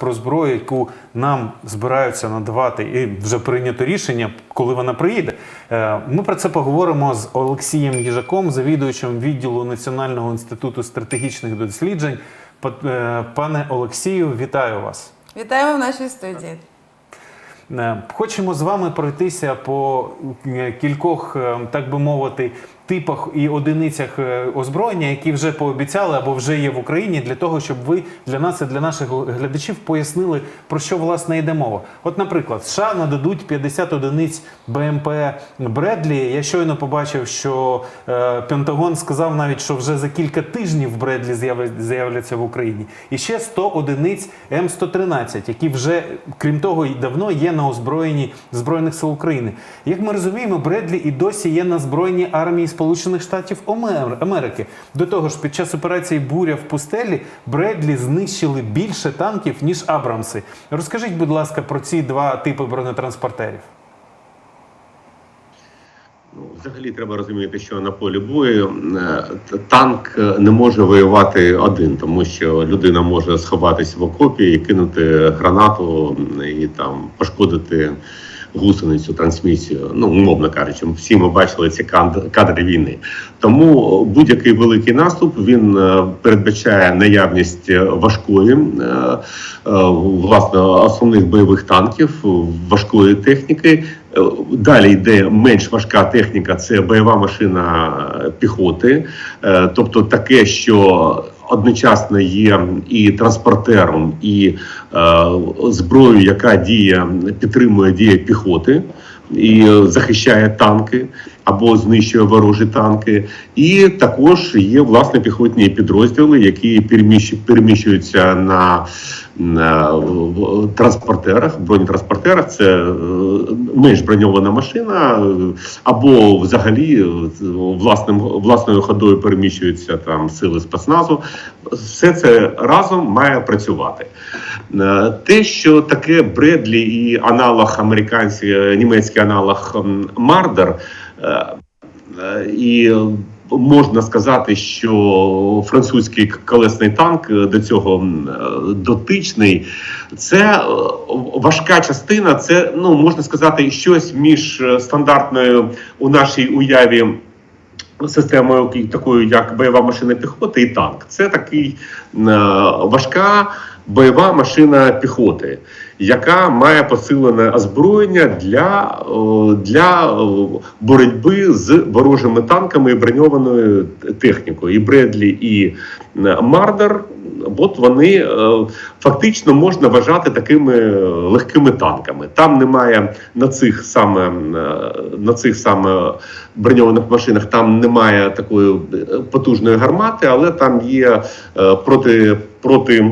про зброю, яку нам збираються надавати, і вже прийнято рішення, коли вона приїде. Е, Ми про це поговоримо з Олексієм Їжаком, завідувачем відділу Національного інституту стратегічних досліджень. Е, Пане Олексію, вітаю вас. Вітаємо в нашій студії. Е, Хочемо з вами пройтися по кількох, так би мовити, типах і одиницях е, озброєння, які вже пообіцяли або вже є в Україні, для того, щоб ви для нас і для наших глядачів пояснили, про що власне йде мова. От, наприклад, США нададуть 50 одиниць БМП Бредлі. Я щойно побачив, що е, Пентагон сказав навіть, що вже за кілька тижнів Бредлі з'являться в Україні. І ще 100 одиниць М113, які вже, крім того, і давно є на озброєнні Збройних сил України. Як ми розуміємо, Бредлі і досі є на збройній армії Сполучених Штатів Америки. До того ж, під час операції Буря в пустелі Бредлі знищили більше танків, ніж Абрамси. Розкажіть, будь ласка, про ці два типи бронетранспортерів. Ну, Взагалі треба розуміти, що на полі бою е, танк е, не може воювати один, тому що людина може сховатись в окопі і кинути гранату і там пошкодити гусеницю, трансмісію. Ну, умовно кажучи, всі ми бачили ці кадри війни. Тому будь-який великий наступ він е, передбачає наявність важкої, е, е, власне, основних бойових танків, важкої техніки. Далі йде менш важка техніка, це бойова машина піхоти, тобто таке, що одночасно є і транспортером, і е, зброєю, яка діє, підтримує дії піхоти і захищає танки або знищує ворожі танки. І також є власне піхотні підрозділи, які переміщуються на, на транспортерах, бронетранспортерах. Це е, менш броньована машина, або взагалі е, власним власною ходою переміщуються там сили спецназу. Все це разом має працювати. Е, Те, що таке Бредлі і аналог американський, німецький аналог Мардер, і можна сказати, що французький колесний танк е, до цього е, дотичний. Це е, важка частина, це ну можна сказати, щось між е, стандартною у нашій уяві. Системою такою, як бойова машина піхоти і танк, це такий е, важка бойова машина піхоти, яка має посилене озброєння для, для боротьби з ворожими танками і броньованою технікою. І Бредлі, і е, Мардер. От вони е, фактично можна вважати такими легкими танками. Там немає на цих саме е, на цих саме броньованих машинах. Там немає такої потужної гармати, але там є проти. Проти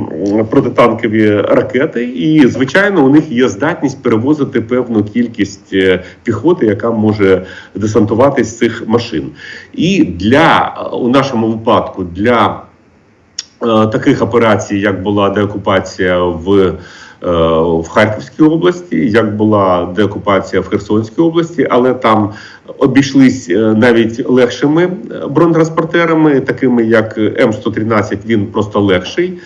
протитанкові ракети, і звичайно, у них є здатність перевозити певну кількість е, піхоти, яка може десантуватись з цих машин. І для е, у нашому випадку для е, таких операцій, як була деокупація в, в Харківській області, як була деокупація в Херсонській області, але там обійшлись е, навіть легшими е, бронетранспортерами, такими як М113, він просто легший.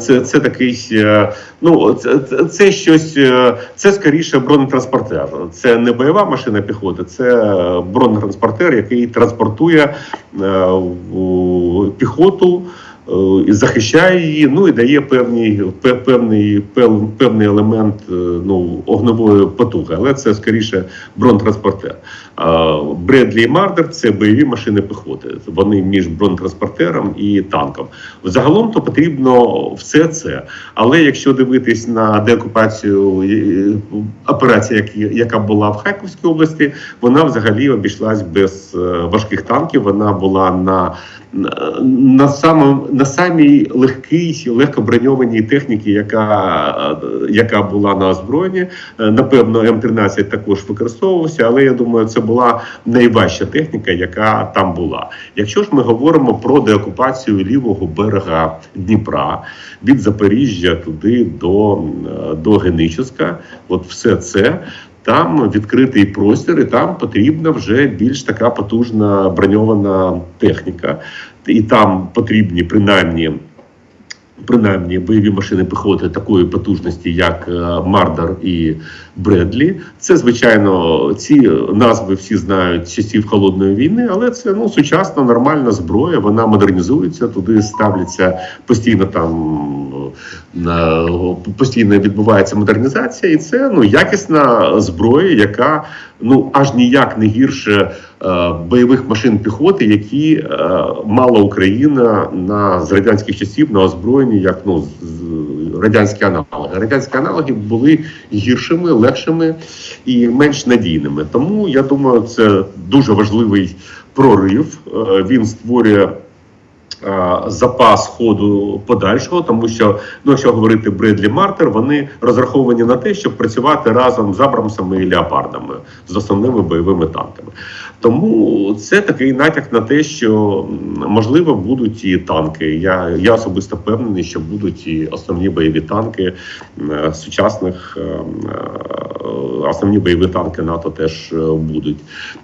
Це, це такий, е, ну це, це, щось, е, це скоріше бронетранспортер. Це не бойова машина піхоти, це е, бронетранспортер, який транспортує е, піхоту е, і захищає її, ну і дає певний, пе- певний, певний елемент е, ну, огневої потуги, але це скоріше бронетранспортер. А Бредлі і Мардер це бойові машини піхоти. Вони між бронетранспортером і танком. Загалом то потрібно все це. Але якщо дивитись на деокупацію е, операції, яка була в Харківській області, вона взагалі обійшлась без е, важких танків. Вона була на на, самому на самій легкій, легкоброньованій техніці, яка, яка була на озброєнні. Напевно, М13 також використовувався, але я думаю, це була найважча техніка, яка там була. Якщо ж ми говоримо про деокупацію лівого берега Дніпра від Запоріжжя туди до, до Геническа, от все це. Там відкритий простір, і там потрібна вже більш така потужна броньована техніка, і там потрібні принаймні принаймні бойові машини піхоти такої потужності, як е, Мардер і Бредлі. Це звичайно ці назви всі знають часів холодної війни, але це ну сучасна нормальна зброя. Вона модернізується, туди ставляться постійно там постійно відбувається модернізація, і це ну якісна зброя, яка ну аж ніяк не гірше е, бойових машин піхоти, які е, мала Україна на з радянських часів на озброєнні, як ну з- радянські аналоги. Радянські аналоги були гіршими, легшими і менш надійними. Тому я думаю, це дуже важливий прорив. Е, Він створює. Запас ходу подальшого, тому що ну, якщо говорити Бредлі Мартер, вони розраховані на те, щоб працювати разом з Абрамсами і Леопардами з основними бойовими танками. Тому це такий натяк на те, що можливо будуть і танки. Я, я особисто впевнений, що будуть і основні бойові танки сучасних, е, е, основні бойові танки НАТО теж е, будуть.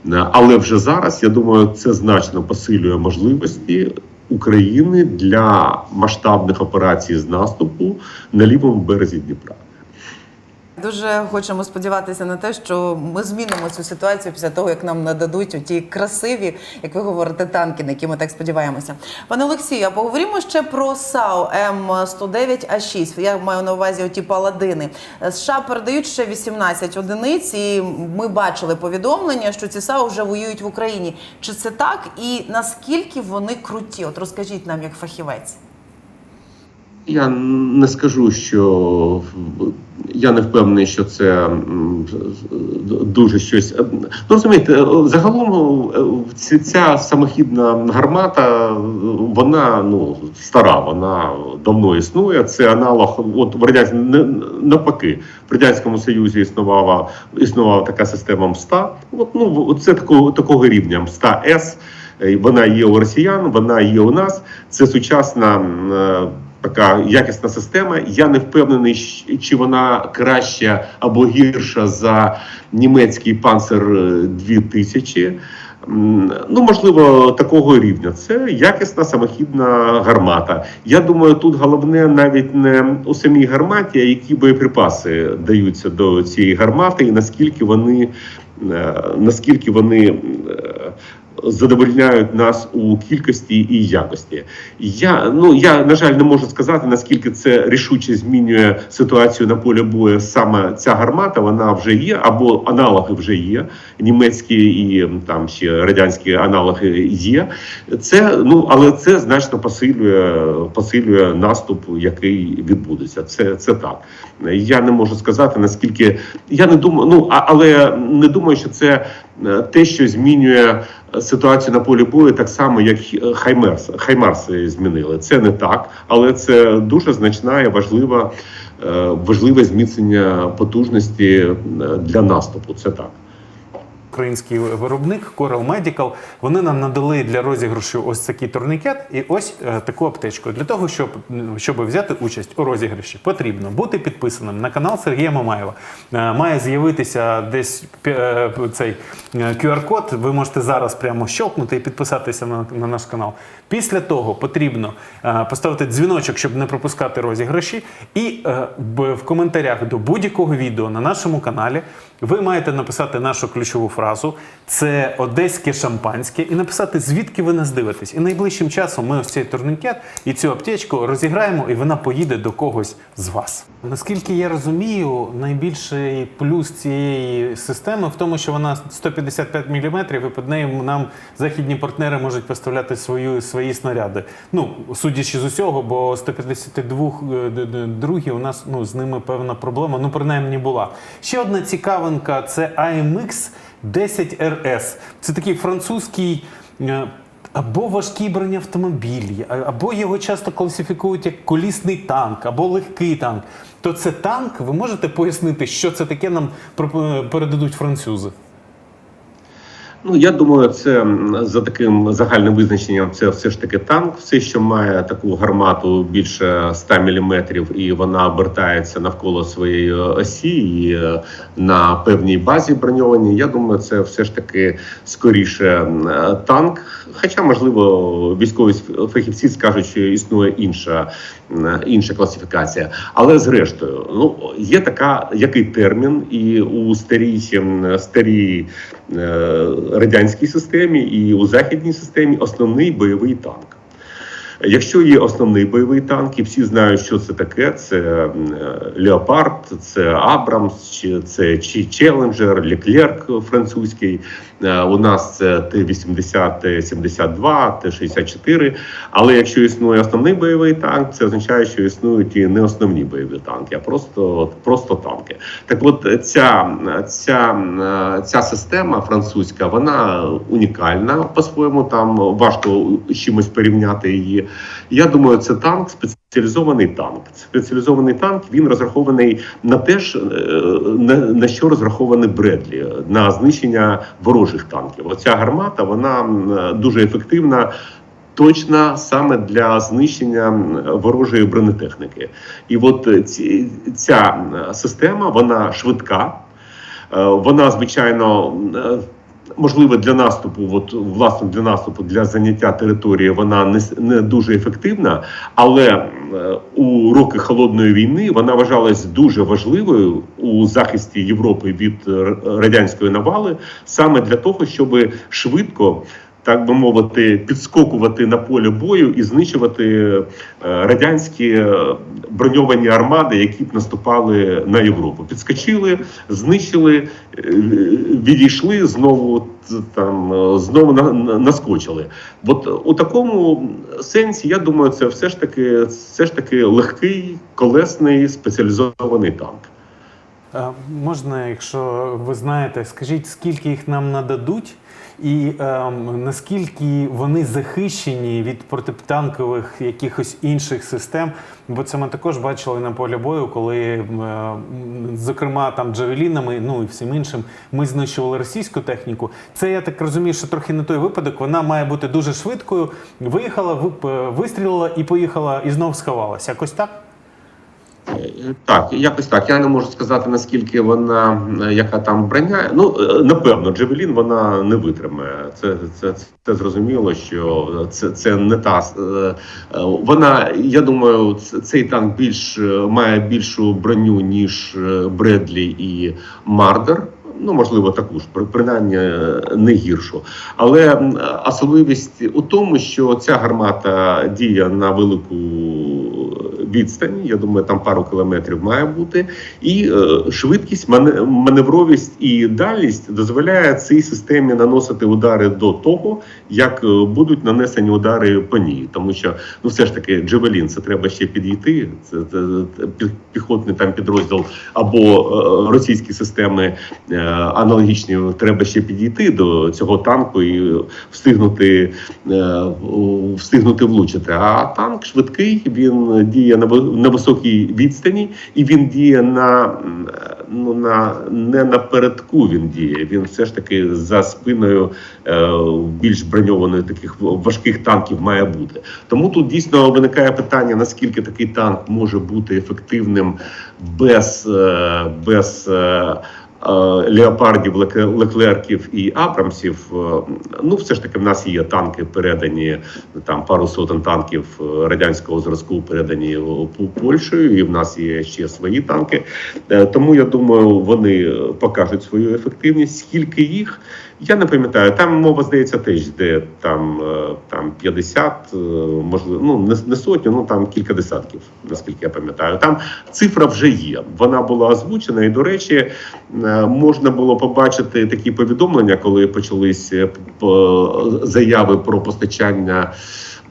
Е, Але вже зараз я думаю, це значно посилює можливості. України для масштабних операцій з наступу на лівому березі Дніпра. Дуже хочемо сподіватися на те, що ми змінимо цю ситуацію після того, як нам нададуть ті красиві, як ви говорите, танки, на які ми так сподіваємося. Пане Олексію, а поговоримо ще про САУ М109А6. Я маю на увазі оті паладини. США передають ще 18 одиниць, і ми бачили повідомлення, що ці САУ вже воюють в Україні. Чи це так? І наскільки вони круті? От розкажіть нам, як фахівець. Я не скажу, що я не впевнений, що це дуже щось. Ну, розумієте, загалом е, ця самохідна гармата, вона ну стара, вона давно існує. Це аналог. От в радянськ... не- навпаки, в радянському союзі існувала існувала така система МСТА. От ну це такого такого рівня МСТА С. Е, Вона є у росіян, вона є у нас. Це сучасна. Така якісна система. Я не впевнений, чи вона краща або гірша за німецький панцер 2000. М, Ну, можливо, такого рівня. Це якісна самохідна гармата. Я думаю, тут головне навіть не у самій гарматі, а які боєприпаси даються до цієї гармати, і наскільки вони е, наскільки вони е, задовольняють нас у кількості і якості. Я ну я на жаль не можу сказати наскільки це рішуче змінює ситуацію на полі бою. Саме ця гармата вона вже є, або аналоги вже є. Німецькі і там ще радянські аналоги є. Це ну але це значно посилює посилює наступ, який відбудеться. Це це так. Я не можу сказати наскільки я не думаю. Ну а але не думаю, що це те, що змінює ситуацію на полі бою, так само як е, Хаймерс. Хаймарси змінили. Це не так, але це дуже значна і важлива, е, важливе зміцнення потужності е, для наступу. Це так. Український виробник Coral Medical, вони нам надали для розіграшу ось такий турнікет і ось е, таку аптечку. Для того, щоб, щоб взяти участь у розіграші, потрібно бути підписаним на канал Сергія Мамаєва. Е, має з'явитися десь е, цей QR-код. Ви можете зараз прямо щелкнути і підписатися на, на наш канал. Після того потрібно поставити дзвіночок, щоб не пропускати розіграші. І в коментарях до будь-якого відео на нашому каналі ви маєте написати нашу ключову фразу: це одеське шампанське, і написати, звідки ви нас дивитесь. І найближчим часом ми ось цей турнікет і цю аптечку розіграємо, і вона поїде до когось з вас. Наскільки я розумію, найбільший плюс цієї системи в тому, що вона 155 мм, і під нею нам західні партнери можуть поставляти свою, свої снаряди. Ну, судячи з усього, бо 152 е, другі у нас ну, з ними певна проблема, ну принаймні була. Ще одна цікавинка це AMX 10 RS. Це такий французький. е, Або важкий бронеавтомобіль, або його часто класифікують як колісний танк, або легкий танк. То це танк. Ви можете пояснити, що це таке нам передадуть французи? Ну я думаю, це за таким загальним визначенням, це все ж таки танк. Все, що має таку гармату більше 100 мм, і вона обертається навколо своєї осі і е, на певній базі броньованій. Я думаю, це все ж таки скоріше е, танк. Хоча, можливо, військові фахівці скажуть, що існує інша, інша класифікація. Але зрештою, ну є така який термін, і у старій старій е, радянській системі, і у західній системі основний бойовий танк. Якщо є основний бойовий танк, і всі знають, що це таке: це е, Леопард, це Абрамс, це чи Челенджер, Леклерк французький. Е, У нас це Т-80, Т-72, Т-64. Але якщо існує основний бойовий танк, це означає, що існують і не основні бойові танки, а просто, просто танки. Так от ця, ця, ця система французька, вона унікальна по-своєму. Там важко чимось порівняти її. Я думаю, це танк спеціалізований танк. Спеціалізований танк він розрахований на те ж, е, на, на що розрахований Бредлі, на знищення ворожих танків. Оця гармата вона дуже ефективна. Точна саме для знищення ворожої бронетехніки, і от ці, ця система вона швидка, Е, вона звичайно е, можливо для наступу, от власне для наступу для заняття території вона не, не дуже ефективна, але е, у роки холодної війни вона вважалась дуже важливою у захисті Європи від радянської навали, саме для того, щоб швидко. Так би мовити, підскокувати на поле бою і знищувати е, радянські е, броньовані армади, які б наступали на Європу. Підскочили, знищили, е, відійшли знову там знову на- на- наскочили. От у такому сенсі, я думаю, це все ж таки все ж таки легкий колесний спеціалізований танк. Можна, якщо ви знаєте, скажіть, скільки їх нам нададуть, і ем, наскільки вони захищені від протитанкових якихось інших систем? Бо це ми також бачили на полі бою, коли, е, зокрема, там джавелінами, ну і всім іншим, ми знищували російську техніку. Це я так розумію, що трохи не той випадок. Вона має бути дуже швидкою. Виїхала, е, вистрілила і поїхала, і знов сховалася. Якось так. Так, якось так. Я не можу сказати наскільки вона е, яка там броня. Ну е, напевно, Джевелін вона не витримає. Це це, це зрозуміло, що це, це не та е, вона. Я думаю, цей танк більш має більшу броню ніж Бредлі і Мардер. Ну, можливо, таку ж при- принаймні не гіршу. Але особливість у тому, що ця гармата діє на велику відстані. Я думаю, там пару кілометрів має бути. І е, швидкість, мане- маневровість і дальність дозволяє цій системі наносити удари до того, як е, будуть нанесені удари по ній. Тому що ну все ж таки Джевелін, це треба ще підійти. Це, це, це піхотний там підрозділ або е, російські системи аналогічні. Треба ще підійти до цього танку і встигнути, встигнути влучити. А танк швидкий, він діє на високій відстані, і він діє на ну на не напередку. Він діє. Він все ж таки за спиною е, більш броньованої таких важких танків має бути. Тому тут дійсно виникає питання: наскільки такий танк може бути ефективним без, е, без е, леопардів, Леке- леклерків і абрамсів. Е, Ну, все ж таки, в нас є танки, передані там пару сотень танків е, радянського зразку, передані Польщею, і в нас є ще свої танки. Е, Тому я думаю, вони е, покажуть свою ефективність. Скільки їх? Я не пам'ятаю. Там мова здається теж де там, е, там 50, е, можливо, ну не, не сотню, ну там кілька десятків, наскільки я пам'ятаю. Там цифра вже є. Вона була озвучена, і до речі, е, можна було побачити такі повідомлення, коли почались заяви про постачання.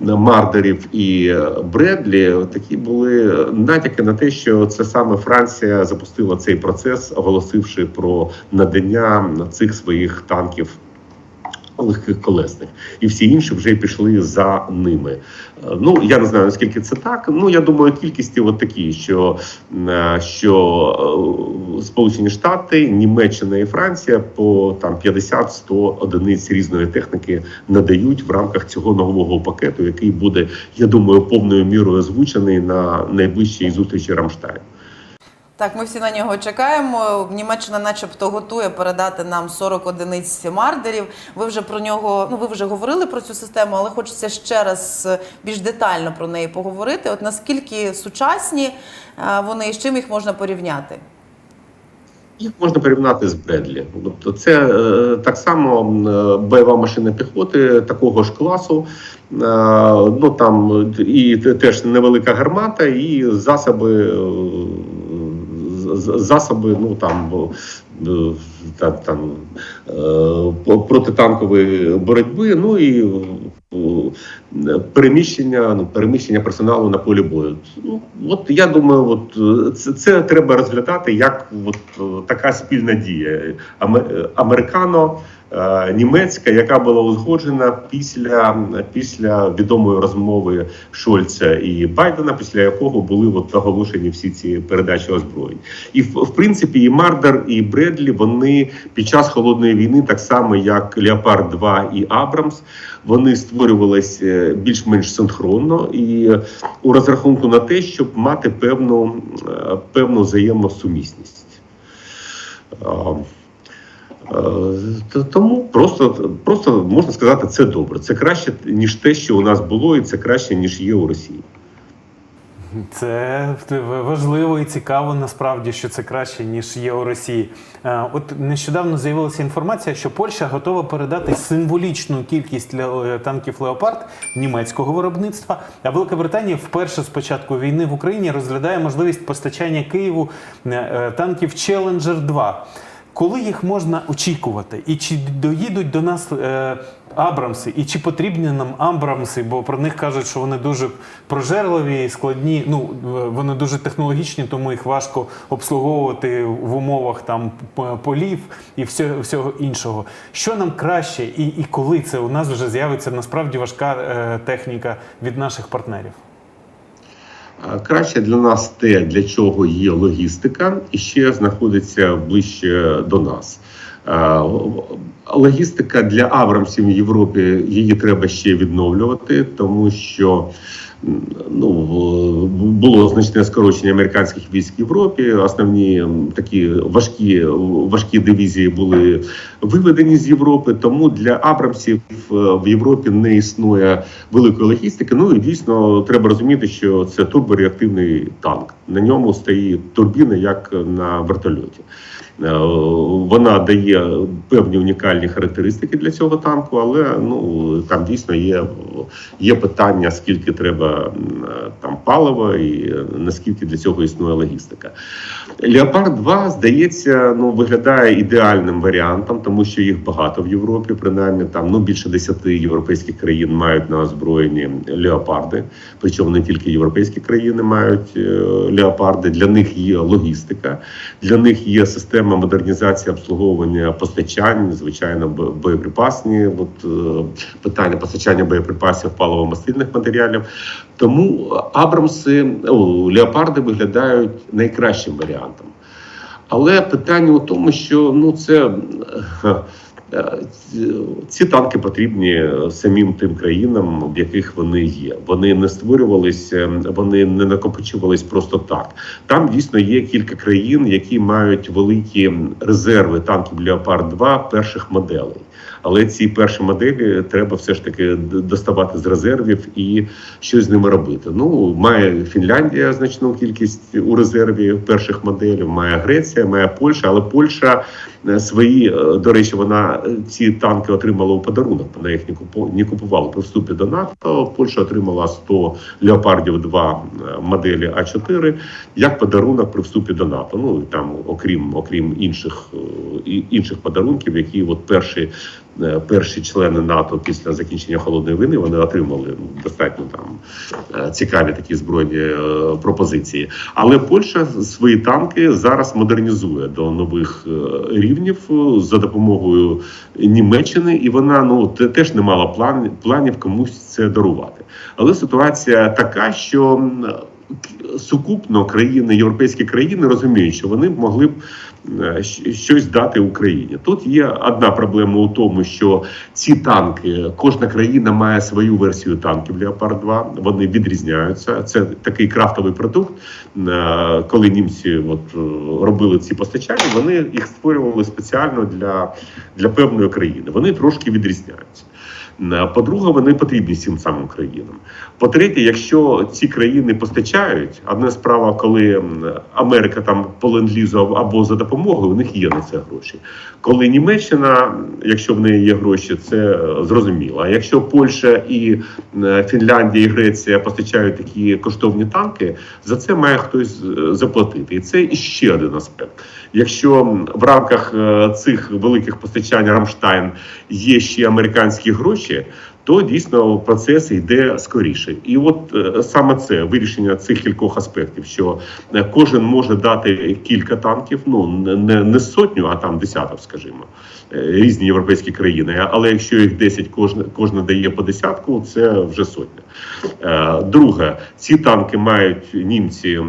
Мардерів і е, Бредлі такі були натяки на те, що це саме Франція запустила цей процес, оголосивши про надання цих своїх танків легких колесних, і всі інші вже пішли за ними. Е, Ну я не знаю наскільки це так. Ну я думаю, кількості от такі, що, е, що е, Сполучені Штати, Німеччина і Франція по там 50-100 одиниць різної техніки надають в рамках цього нового пакету, який буде, я думаю, повною мірою озвучений на найближчій зустрічі Рамштайн. Так, ми всі на нього чекаємо. Німеччина, начебто, готує передати нам 40 одиниць мардерів. Ви вже про нього, ну ви вже говорили про цю систему, але хочеться ще раз е, більш детально про неї поговорити. От наскільки сучасні е, вони і з чим їх можна порівняти? Їх можна порівняти з Бредлі. Тобто, це е, так само е, бойова машина піхоти такого ж класу. Е, ну там і теж невелика гармата, і засоби, е, засоби, ну там. та, Там, е, протитанкової боротьби, ну і е, переміщення, ну переміщення персоналу на полі бою. Ну от я думаю, от е, це, це треба розглядати як от е, така спільна дія Аме- е, американо. Е, Німецька, яка була узгоджена після після відомої розмови Шольца і Байдена, після якого були от оголошені всі ці передачі озброєнь, і в, в принципі і Мардер, і Бредлі вони під час холодної війни, так само як Леопард 2 і Абрамс, вони створювались е, більш-менш синхронно і у розрахунку на те, щоб мати певну, е, певну взаємосумісність. Е, е, Тому просто, просто можна сказати, це добре. Це краще, ніж те, що у нас було, і це краще, ніж є у Росії. Це важливо і цікаво насправді, що це краще ніж є у Росії. Е, От нещодавно з'явилася інформація, що Польща готова передати символічну кількість ле- танків Леопард німецького виробництва. А Велика Британія вперше з початку війни в Україні розглядає можливість постачання Києву е, е, танків Challenger 2. Коли їх можна очікувати, і чи доїдуть до нас е, Абрамси, і чи потрібні нам Абрамси, бо про них кажуть, що вони дуже прожерливі, і складні. Ну вони дуже технологічні, тому їх важко обслуговувати в умовах там полів і всього, всього іншого. Що нам краще, і, і коли це у нас вже з'явиться насправді важка е, техніка від наших партнерів? Краще для нас те, для чого є логістика, і ще знаходиться ближче до нас. Логістика для Абрамсів в Європі її треба ще відновлювати, тому що ну було значне скорочення американських військ в Європі. Основні такі важкі важкі дивізії були виведені з Європи. Тому для Абрамсів е, в Європі не існує великої логістики. Ну і дійсно треба розуміти, що це турбореактивний танк. На ньому стоїть турбіна, як на вертольоті. Е, Вона дає певні унікальні характеристики для цього танку, але ну там дійсно є, є питання, скільки треба там палива і наскільки для цього існує логістика. Леопард 2, здається, ну виглядає ідеальним варіантом, тому що їх багато в Європі, принаймні там ну більше 10 європейських країн мають на озброєнні леопарди. Причому не тільки європейські країни мають е, леопарди. Для них є логістика, для них є система модернізації обслуговування постачань, звичайно, бо- боєприпасні. От е, питання постачання боєприпасів паливо-мастильних матеріалів. Тому Абрамси, о, леопарди виглядають найкращим варіантом. Але питання у тому, що ну це е, ці танки потрібні самим тим країнам, в яких вони є. Вони не створювалися, вони не накопичувались просто так. Там дійсно є кілька країн, які мають великі резерви танків Леопард 2 перших моделей. Але ці перші моделі треба все ж таки доставати з резервів і щось з ними робити. Ну має Фінляндія значну кількість у резерві перших моделів, має Греція, має Польща, але Польща е, свої, е, до речі, вона е, ці танки отримала у подарунок. Вона їх не купу- купувала при вступі до НАТО. Польща отримала 100 леопардів 2 е, моделі А 4 як подарунок при вступі до НАТО. Ну там, окрім окрім інших інших подарунків, які от перші перші члени НАТО після закінчення холодної війни вони отримали ну, достатньо там е, цікаві такі збройні е, пропозиції. Але Польща свої танки зараз модернізує до нових е, рівнів е, за допомогою Німеччини, і вона ну теж не мала план, планів комусь це дарувати. Але ситуація така, що сукупно країни, європейські країни розуміють, що вони могли б е, щось дати Україні. Тут є одна проблема у тому, що ці танки, кожна країна має свою версію танків Леопард 2 Вони відрізняються. Це такий крафтовий продукт. Е, Коли німці от е, робили ці постачання, вони їх створювали спеціально для, для певної країни. Вони трошки відрізняються. Е, По-друге, вони потрібні всім самим країнам. По-третє, якщо ці країни постачають, одна справа, коли Америка там по ленд-лізу або за допомогою, у них є на це гроші. Коли Німеччина, якщо в неї є гроші, це е, зрозуміло. А якщо Польща і е, Фінляндія і Греція постачають такі коштовні танки, за це має хтось заплатити. І це іще один аспект. Якщо в рамках е, цих великих постачань Рамштайн є ще американські гроші, то дійсно процес йде скоріше. І от е, саме це вирішення цих кількох аспектів, що е, кожен може дати кілька танків, ну не- не, сотню, а там десяток, скажімо, різні європейські країни. Але якщо їх 10, кожна, кожна дає по десятку, це вже сотня. Друге, ці танки мають німці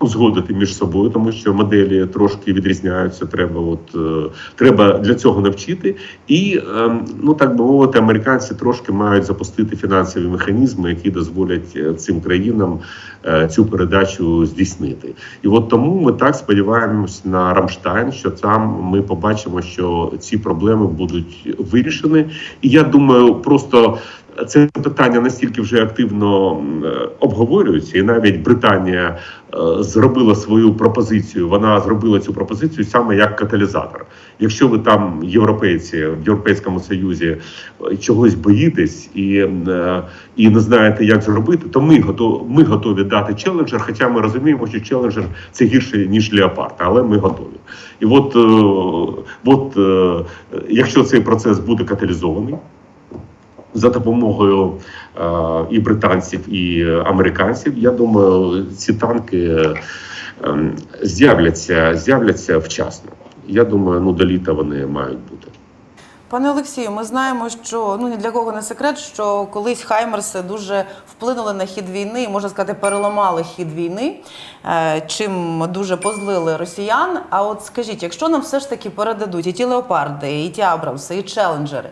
узгодити між собою, тому що моделі трошки відрізняються. Треба, от е, треба для цього навчити, і ем, ну так би мовити, американці трошки мають запустити фінансові механізми, які дозволять е, цим країнам е, цю передачу здійснити. І от тому ми так сподіваємось на Рамштайн, що там ми побачимо, що ці проблеми будуть вирішені. І я думаю, просто. Це питання настільки вже активно е, обговорюється, і навіть Британія е, зробила свою пропозицію. Вона зробила цю пропозицію саме як каталізатор. Якщо ви там, європейці, в Європейському Союзі е, чогось боїтесь і, і не знаєте, як зробити, то ми готові, ми готові дати челенджер. Хоча ми розуміємо, що челенджер це гірше ніж леопард, але ми готові. І от, от якщо цей процес буде каталізований за допомогою е, і британців, і американців. Я думаю, ці танки ем, з'являться, з'являться вчасно. Я думаю, ну до літа вони мають бути. Пане Олексію, ми знаємо, що ну ні для кого не секрет, що колись Хаймерси дуже вплинули на хід війни, і, можна сказати, переламали хід війни, е, чим дуже позлили росіян. А от скажіть, якщо нам все ж таки передадуть і ті леопарди, і ті Абрамси, і челенджери,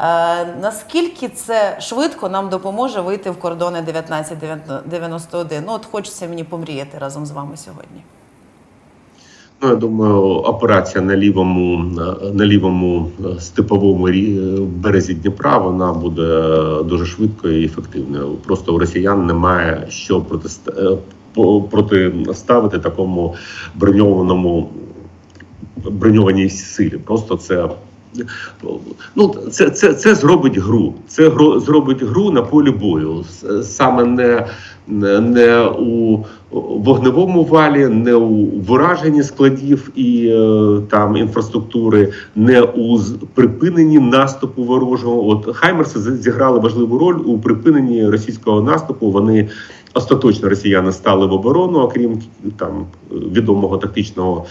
е, наскільки це швидко нам допоможе вийти в кордони 1991? Ну от хочеться мені помріяти разом з вами сьогодні. Ну, я думаю, операція на лівому на лівому е, степовому рі- березі Дніпра вона буде дуже швидкою і ефективною. Просто у росіян немає що протиста- е, протиставити такому броньованому броньованій силі. Просто це. Ну, це, це, це зробить гру. Це гро, зробить гру на полі бою. Саме не, не, у вогневому валі, не у враженні складів і е, там інфраструктури, не у припиненні наступу ворожого. От Хаймерси зіграли важливу роль у припиненні російського наступу. Вони остаточно росіяни стали в оборону, окрім там відомого тактичного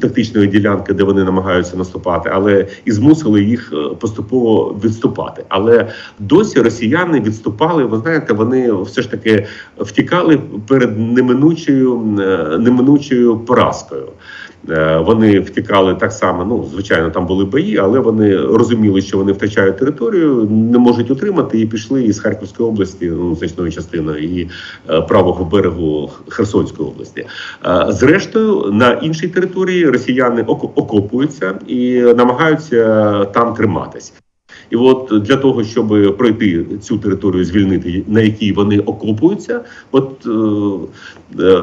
тактичної ділянки, де вони намагаються наступати, але і змусили їх е, поступово відступати. Але досі росіяни відступали. Ви знаєте, вони все ж таки втікали перед неминучою е, неминучою поразкою. Е, Вони втікали так само. Ну звичайно, там були бої, але вони розуміли, що вони втрачають територію, не можуть утримати, і пішли із Харківської області, ну значною частиною, і е, правого берегу Херсонської області. Е, Зрештою, на іншій території росіяни око- окопуються і намагаються там триматись. І от для того, щоб пройти цю територію, звільнити, на якій вони окопуються, от е, е,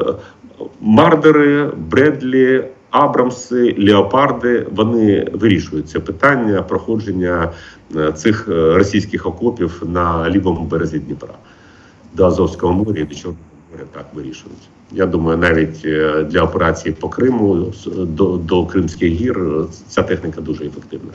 мардери, Бредлі, Абрамси, Леопарди вони вирішують це питання проходження е, цих е, російських окопів на лівому березі Дніпра до Азовського моря і до Чорного моря так вирішують. Я думаю, навіть е, для операції по Криму до, до Кримських гір ця техніка дуже ефективна.